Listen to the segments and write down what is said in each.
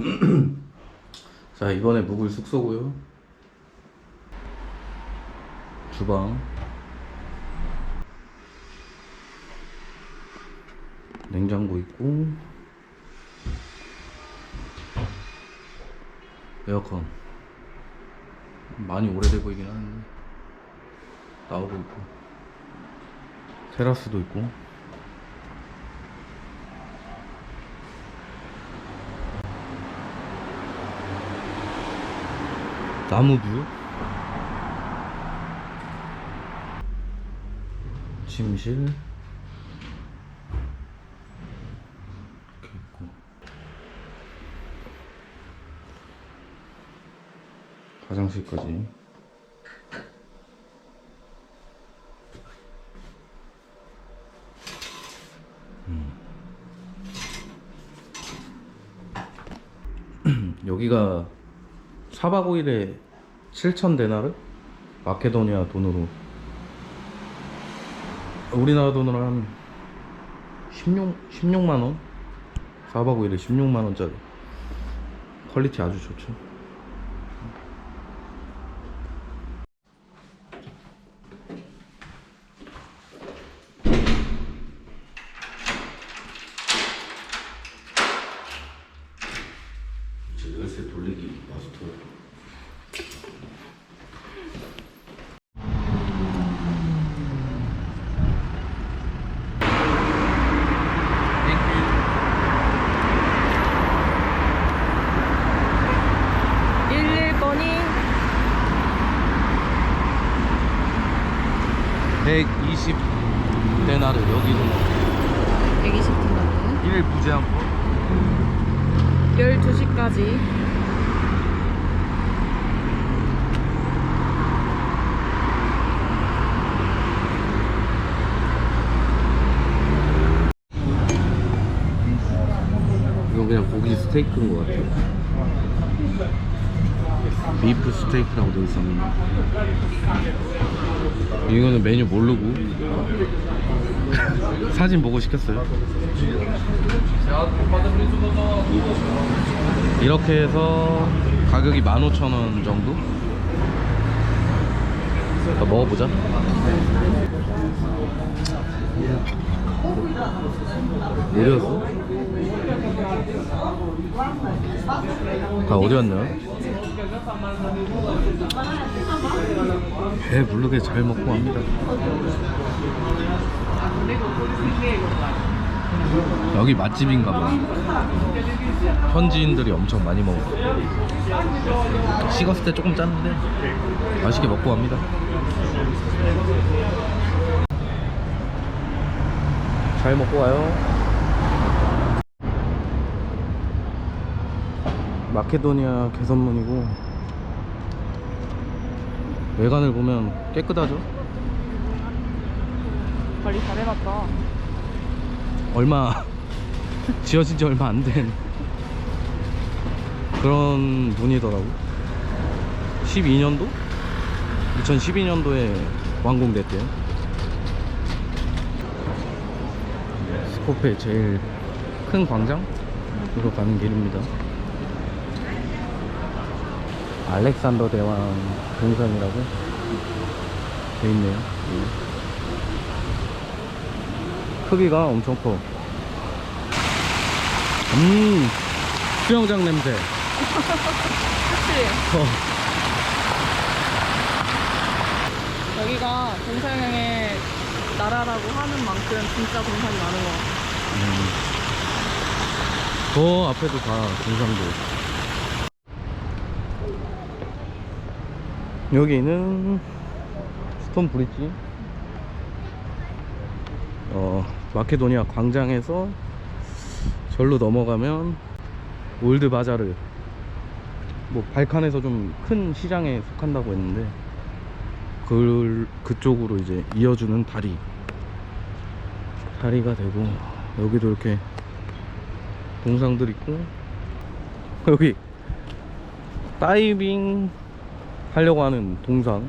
자 이번에 묵을 숙소고요. 주방. 냉장고 있고. 에어컨. 많이 오래돼 보이긴 하는데. 나오고 있고. 테라스도 있고 나무 뷰 침실. 이렇게 있고. 화장실까지 음. 여기가 4박 5일에 7천 데나르? 마케도니아 돈으로 우리나라 돈으로 한 16, 16만원? 4박 5일에 16만원짜리 퀄리티 아주 좋죠 열쇠 돌리기 마스터 일일번이 120 데나르 여기는 120분간 1일 무제한권 12시까지. 이건 그냥 고기 스테이크인 것 같아요 비프 스테이크라고 되어 있었는데 이거는 메뉴 모르고 사진 보고 시켰어요 이렇게 해서 가격이 15,000원 정도? 자, 먹어보자 내렸어? 다 어디 왔냐? 배 부르게 잘 먹고 갑니다. 여기 맛집인가 봐. 현지인들이 엄청 많이 먹어. 식었을 때 조금 짰는데 맛있게 먹고 갑니다. 잘 먹고 가요. 마케도니아 개선문이고 외관을 보면 깨끗하죠? 관리 잘 해놨다. 얼마 지어진 지 얼마 안 된 그런 문이더라고. 12년도? 2012년도에 완공됐대요. 스코페 제일 큰 광장으로 가는 길입니다 알렉산더 대왕 동상이라고 돼 있네요 예. 크기가 엄청 커 음, 수영장 냄새. 그치? 어, 여기가 동서양의 나라라고 하는 만큼 진짜 동산이 많은 것 같아 음. 저 앞에도 다 동상도. 여기는 스톤 브릿지. 어, 마케도니아 광장에서 절로 넘어가면 올드 바자르. 뭐 발칸에서 좀 큰 시장에 속한다고 했는데 그 그쪽으로 이제 이어주는 다리 다리가 되고 여기도 이렇게 동상들 있고 여기 다이빙 하려고 하는 동상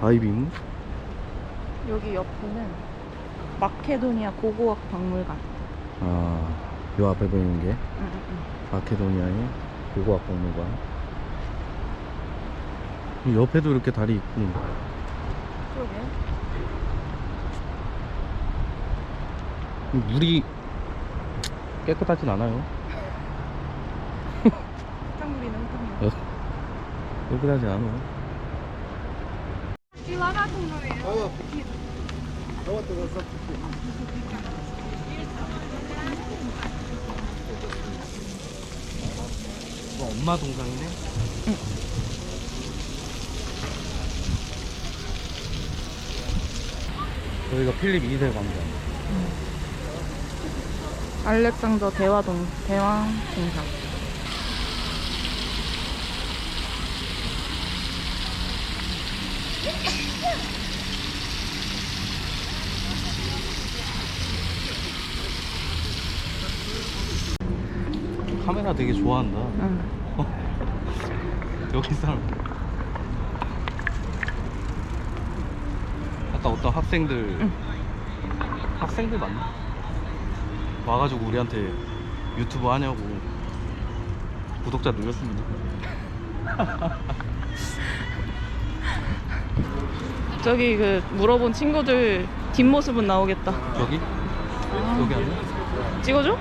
다이빙 여기 옆에는 마케도니아 고고학 박물관 아요 앞에 보이는 게 응, 응, 응. 마케도니아의 고고학 박물관. 이 옆에도 이렇게 다리 있고 그러게. 물이 깨끗하진 않아요. 흙탕물이네, 흙탕물. 깨끗하지 않아. 이거 엄마 동상이네? 여기가 필립 2세 광장. 알렉산더 대화동, 대왕 동상. 카메라 되게 좋아한다. 응. 여기 사람. 아까 어떤 학생들, 응. 학생들 맞나? 와가지고 우리한테 유튜브 하냐고 구독자 늘렸습니다. 저기 그 물어본 친구들 뒷모습은 나오겠다. 여기? 여기 아니야? 찍어줘?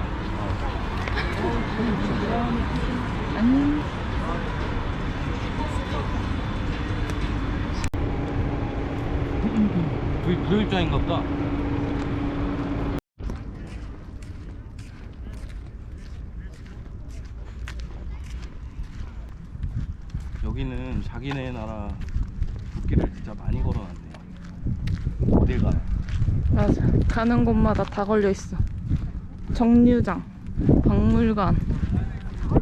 아니. 저기 무료입장인가 보다. 여기는 자기네 나라 국기를 진짜 많이 걸어놨네. 어딜 가나? 맞아. 가는 곳마다 다 걸려 있어. 정류장, 박물관,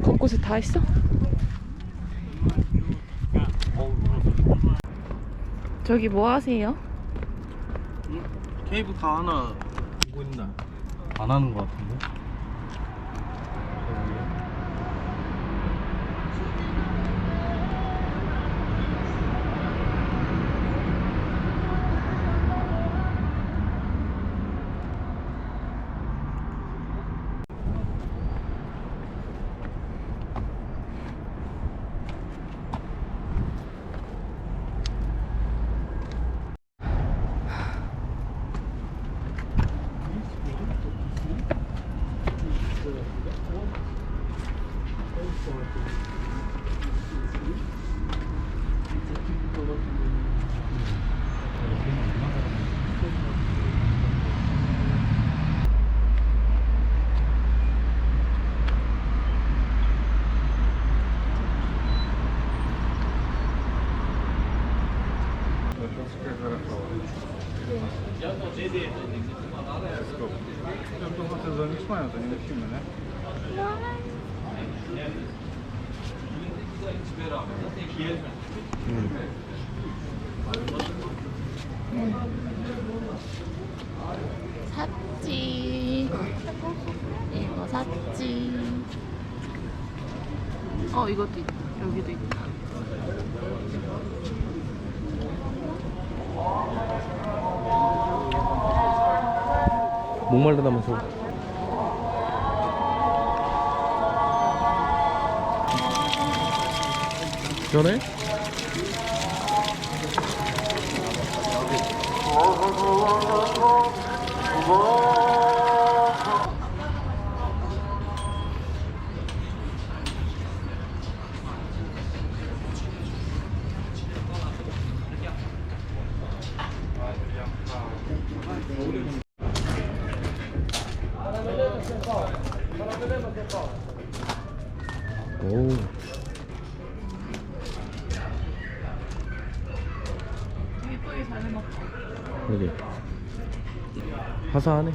곳곳에 다 있어. 저기 뭐 하세요? 케이블카 하나 보고 있나? 안 하는 것 같은데? 샀지. 이거 샀지. 어, 이것도 있다. 여기도 있다. 목마르다면서 전에? 오. 예쁘게. 여기 화사하네.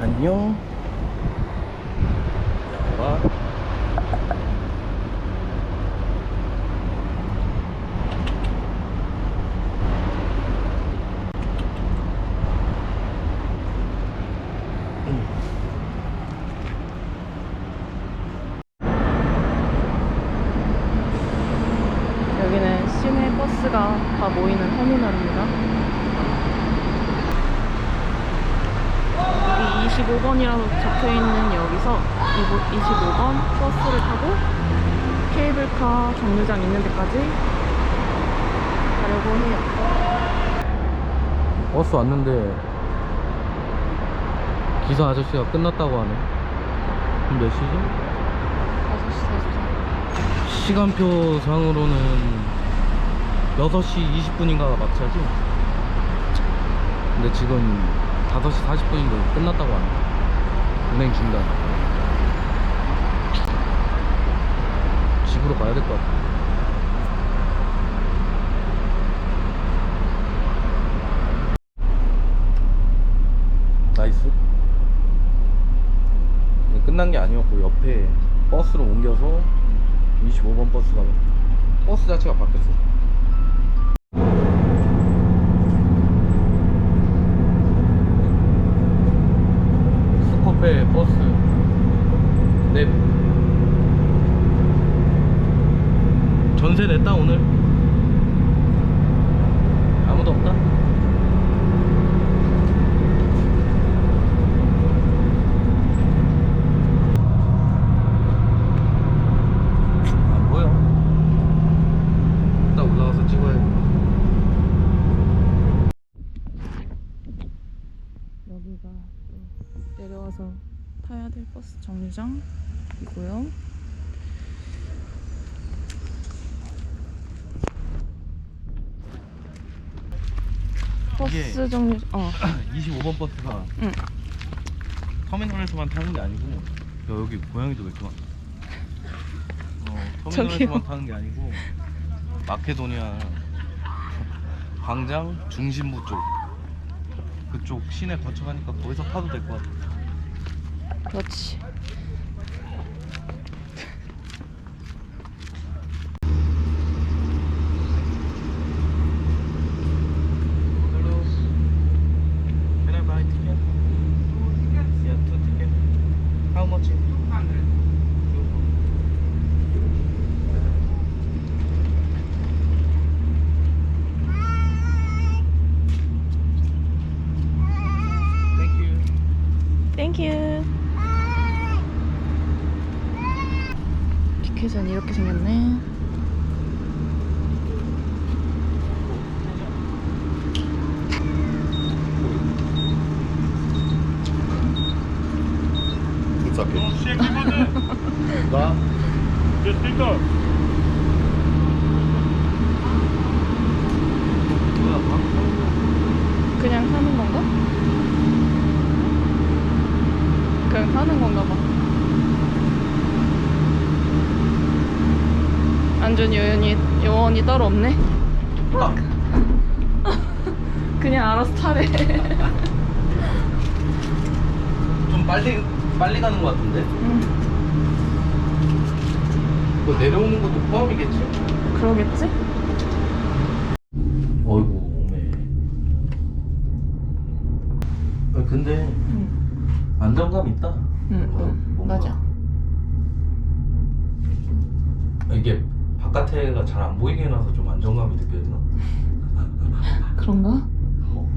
안녕. 2번이라고 적혀있는 여기서 25번 버스를 타고 케이블카 정류장 있는 데까지 가려고 해요 버스 왔는데 기사 아저씨가 끝났다고 하네 그럼 몇 시죠? 5시 44분 시간표 상으로는 6시 20분인가가 마차지? 근데 지금 5시 40분인데 끝났다고 하네 운행 중단. 집으로 가야 될 것 같아. 나이스. 끝난 게 아니었고 옆에 버스로 옮겨서 25번 버스가 버스 자체가 바뀌었어. 스코페 버스 네 냈다 오늘? 아무도 없다? 올라가서 찍어야 여기가 또 내려와서 타야 될 버스 정류장이고요. 버스 정류 어 25번 버스가 응. 터미널에서만 타는 게 아니고 야, 여기 고양이도 왜 이렇게 많아 어. 터미널에서만 타는 게 아니고 마케도니아 광장 중심부 쪽 그쪽 시내 거쳐가니까 거기서 타도 될 것 같아 그렇지. Hello. Can I buy ticket? Yeah, two ticket. How much? 200. Thank you. 땡큐. 티켓은 이렇게 생겼네. 나 뭐야? 방? 그냥 타는 건가? 그냥 타는 건가 봐. 안전 요원이 따로 없네. 아, 그냥 알아서 타래. 좀 빨리 빨리 가는 것 같은데? 응, 뭐 내려오는 것도 포함이겠지? 그러겠지? 어이구 오메. 아, 근데 응, 안정감 있다. 응, 뭔가- 응, 뭔가. 맞아. 이게 바깥에가 잘 안 보이게 해놔서 좀 안정감이 느껴지나? 그런가? 어.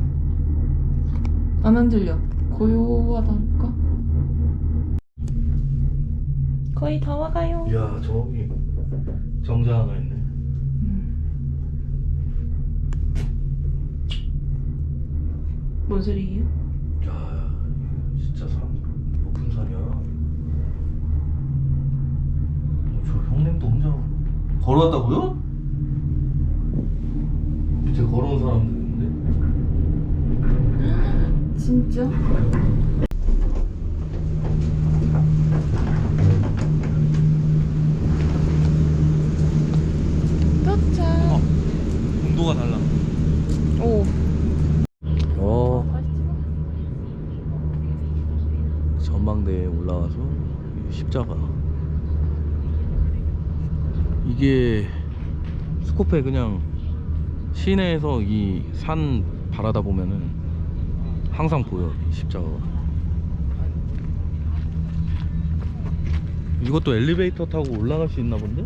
안 흔들려. 고요하달까? 거의 다 와가요. 이야 저기 정자 하나 있네. 뭔 소리예요? 야 진짜 산 높은 산이야. 어, 저 형님도 혼자 걸어왔다고요? 밑에 걸어온 사람들? 진짜? 도착. 어, 온도가 달라. 오. 어. 전망대에 올라와서 이 십자가. 이게 스코페 그냥 시내에서 이 산 바라다 보면은 항상 보여 이 십자가가. 이것도 엘리베이터 타고 올라갈 수 있나 본데?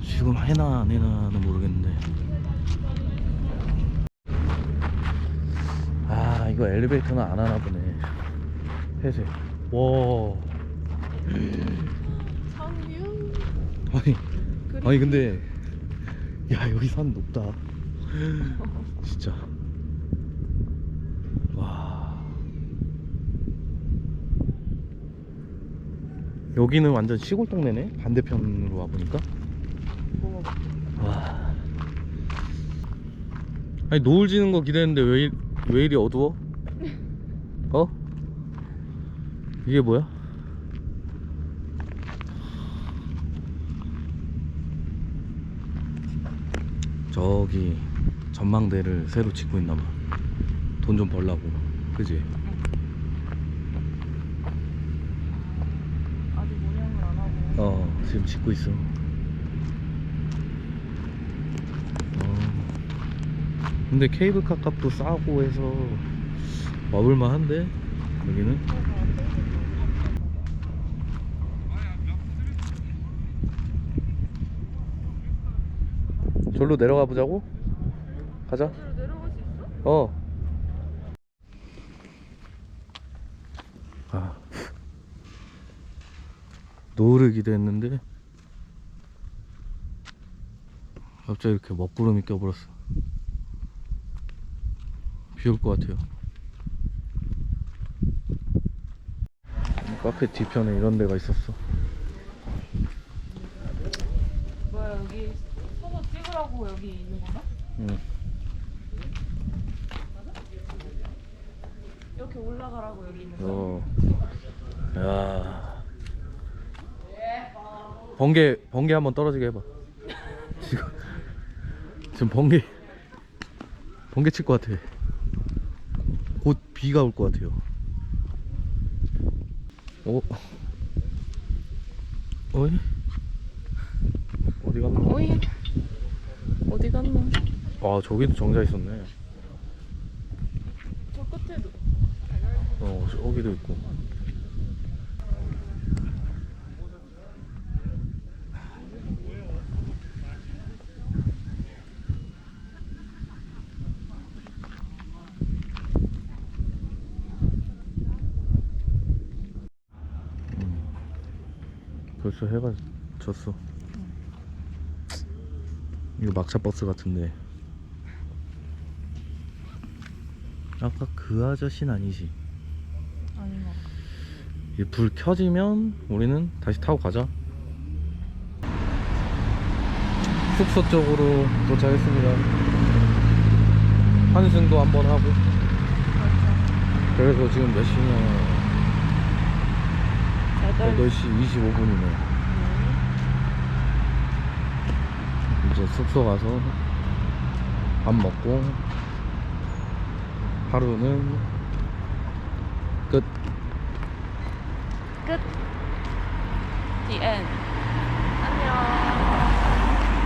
슈. 지금 해나 안 해나는 모르겠는데 아 이거 엘리베이터는 안 하나 보네 회색 와. 아니 아니 근데 야 여기 산 높다 진짜 와 여기는 완전 시골 동네네 반대편으로 와보니까 뭐와 아니 노을 지는 거 기대했는데 왜, 이- 왜 이리 어두워? 어? 이게 뭐야? 저기 전망대를 새로 짓고 있나봐 돈 좀 벌라고 그지? 아직 운영을 안 하고. 어 지금 짓고 있어 어. 근데 케이블카 값도 싸고 해서 와볼만 한데 여기는 절로 내려가 보자고? 가자 있어? 어. 아. 노을을 기대했는데 갑자기 이렇게 먹구름이 껴버렸어. 비 올 것 같아요. 카페 뒤편에 이런 데가 있었어. 뭐야 여기 서서 찍으라고 여기 있는 건가? 응. 이렇게 올라가라고 여기 있는 거. 어. 야. 번개 번개 한번 떨어지게 해봐. 지금 지금 번개 번개 칠 것 같아. 곧 비가 올 것 같아요. 오. 어이? 어디 갔나? 어이 어디 갔노? 아 저기도 정자 있었네. 저 끝에도. 어 저기도 있고. 해가 졌어. 이거 막차 버스 같은데. 아까 그 아저씨는 아니지. 아닌 것 같아. 이 불 켜지면 우리는 다시 타고 가자. 숙소 쪽으로 도착했습니다. 환승도 한번 하고. 그래서 지금 몇 시냐? 여덟 8시 25분이네. 이제 숙소 가서 밥 먹고 하루는 끝. 끝. The end.